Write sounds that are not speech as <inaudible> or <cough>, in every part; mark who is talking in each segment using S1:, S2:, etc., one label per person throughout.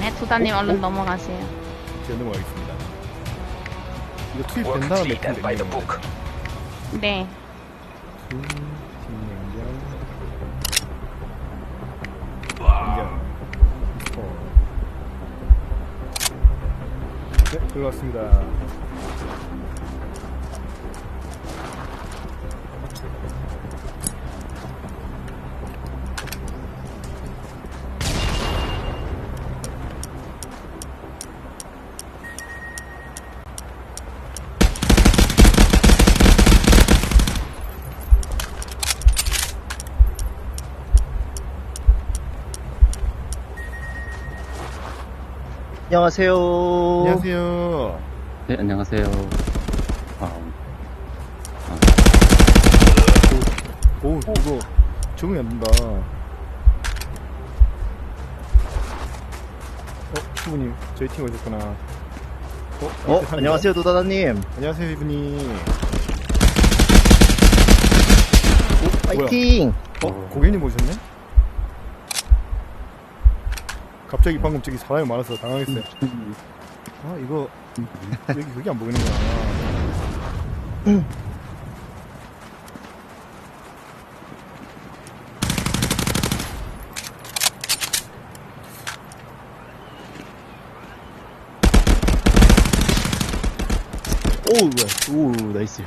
S1: 네, 두다님 얼른 넘어가세요.
S2: 제가 넘어가겠습니다. 이거 투입된
S3: Work
S2: 다음에
S3: the book.
S1: 네.
S2: 스포. 네, 들어갔습니다.
S4: 안녕하세요.
S2: 안녕하세요.
S5: 네, 안녕하세요. 아,
S2: 오, 이거 적응이 안 된다. 어, 피부님, 저희 팀 오셨구나. 어,
S4: 어. 안녕하세요, 도다다님.
S2: 안녕하세요, 피부님.
S4: 파이팅!
S2: 어, 고객님 오셨네? 갑자기 방금 저기 사람이 많아서 당황했어요. 아, 이거, 여기 그게 안 보이는구나.
S4: 오, 뭐야. 오, 나이스.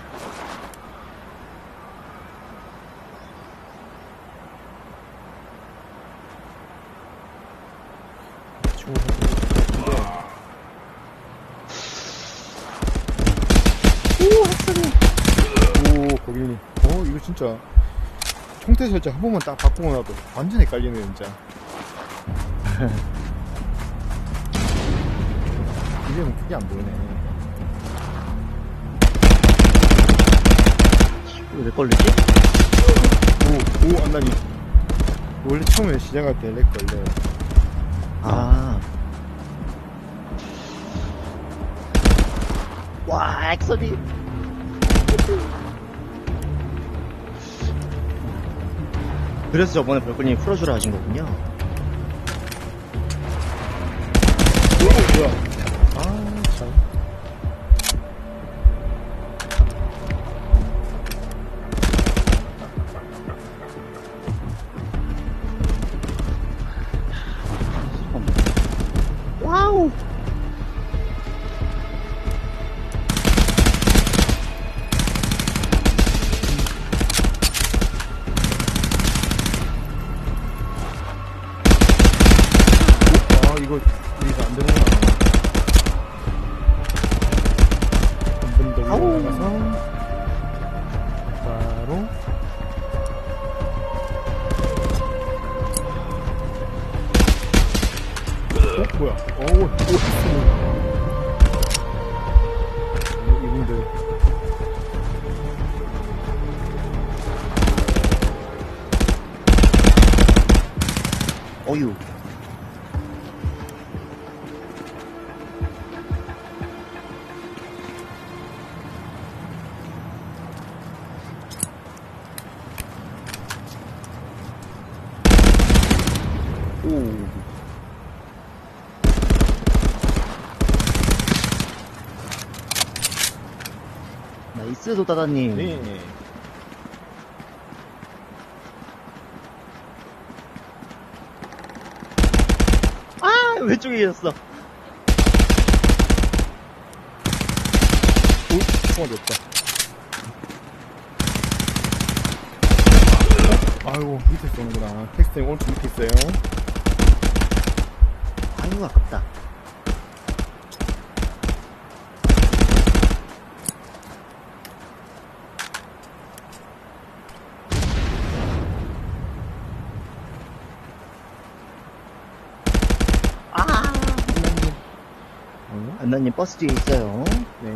S2: 오, 고객님. 어, 이거 진짜. 총대 설정 한 번만 딱 바꾸고 나도 완전 헷갈리네, 진짜. <laughs> 이제는 그게 안 보이네.
S4: 이거 왜 걸리지?
S2: 오, 오, 안나니. 원래 처음에 시작할 때 렉 걸려요.
S4: 아. 와, 액션이. 그래서 저번에 별거님 풀어주라 하신 거군요.
S2: 어, 뭐야. 오, 오, 이
S4: 나이스 도다다님.
S2: 네.
S4: 아 왼쪽에 계셨어.
S2: 오, 총알이 없다. 어? 아이고, 밑에 쏘는구나. 텍스팅 오른쪽 밑에 있어요.
S4: 아이고 아깝다. 아, 안나님.
S2: 어?
S4: 안나님 버스 뒤에 있어요.
S2: 네.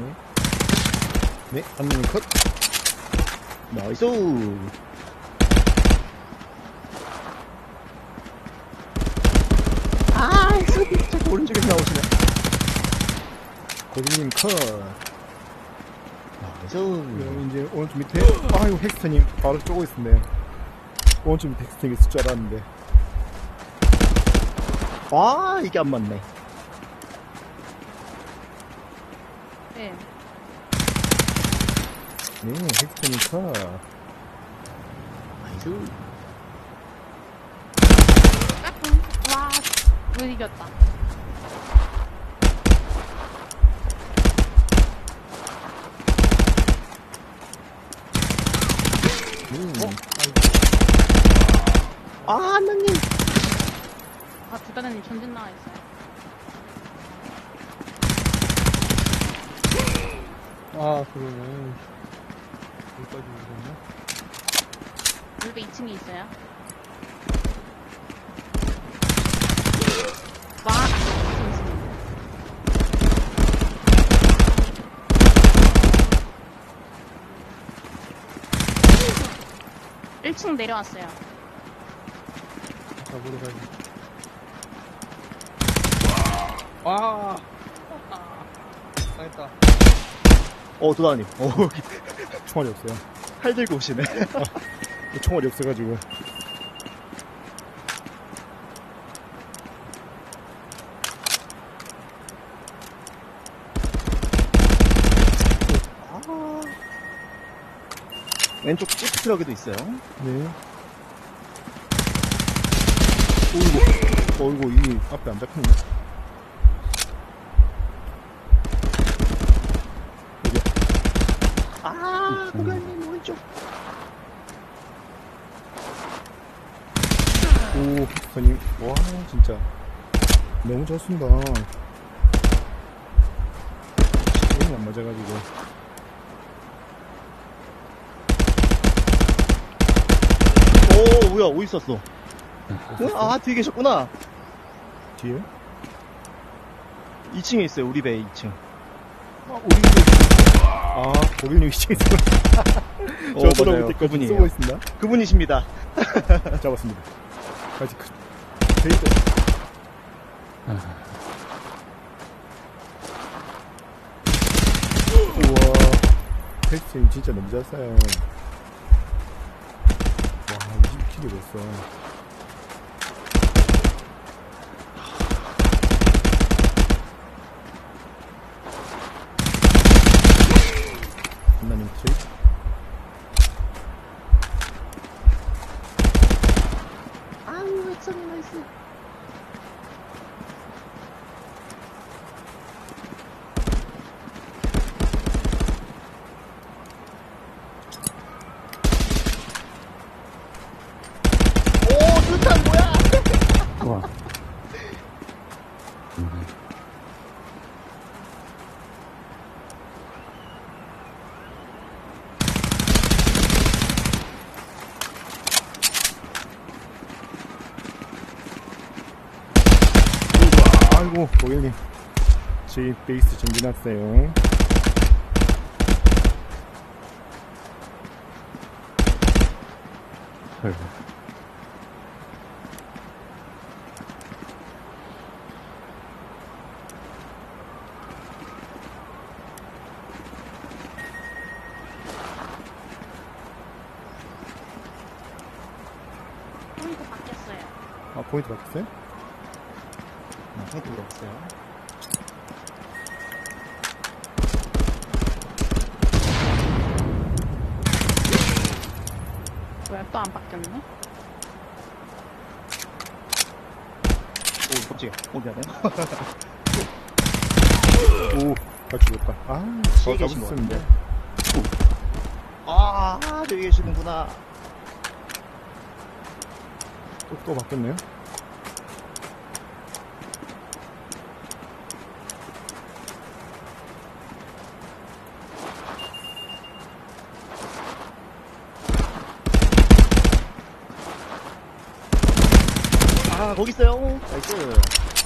S2: 네, 한님 컷.
S4: 나이스. 아, 진짜 오른쪽에서 나오시네.
S2: 고객님 컷.
S4: 나이스.
S2: 그럼 이제 오른쪽 밑에, 아이고, 헥스터님 바로 쪼고 있었네요. 오른쪽 밑에 헥스터님 있을 줄 알았는데.
S4: 와, 이게 안 맞네.
S1: 네.
S2: 네, 헥스테니까.
S4: 나이스.
S1: 까꿍. 와, 못 이겼다.
S2: 음.
S4: 아, 한나님.
S1: 아, 두다다님 전진 나와 있어요.
S3: 아, 그러네. 여기까지 오셨네.
S1: 물배 2층에 있어요. 와, 전진. 1층 내려왔어요.
S3: 잡으러 가야지. 아! 당했다. <laughs>
S4: 어, 도다님. 어, <laughs>
S2: 총알이 없어요.
S4: 칼 들고 오시네.
S2: 총알이 없어가지고.
S4: 아. 왼쪽 찌프 트럭에도 있어요.
S2: 네. 어이구, 어이구, 이 앞에 안 잡히네. 여기,
S4: 아, 도다님 왼쪽.
S2: 오, 헥스테니. 와, 진짜. 너무 잘 쏜다. 너무 안 맞아가지고.
S4: 오, 뭐야, 어디 있었어? 어? 아, 뒤에 계셨구나.
S2: 뒤에?
S4: 2층에 있어요, 우리 배 2층.
S2: 아, 우리 아, 고객님 2층에 있어. <laughs>
S4: 어,
S2: 저 돌아올
S4: 그분이에요.
S2: 쏘고 있습니다.
S4: 그분이십니다.
S2: 잡았습니다. 아직 그, 데이터. 우와, 헬스님 진짜 너무 잘 쏴요. 와, 20kg 됐어. 한나님 트레
S4: 엑선이 나이스. 오, 스탄 뭐야?
S5: 와. 음, <laughs>
S2: 아이고, 고객님. 제 베이스 정지났어요.
S5: 헐.
S1: 포인트 바뀌었어요.
S2: 아, 포인트 바뀌었어요?
S4: 상태 들어갔어요.
S1: 왜또안 바뀌었네?
S4: 오, 갑자기. 어, 미안해.
S2: 오, 다 죽었다. 아, 더
S4: 시계 계신 것
S2: 잡았었는데.
S4: 아, 저기 계시는구나.
S2: 또, 또 바뀌었네요?
S4: 아, 거기 있어요. 나이스.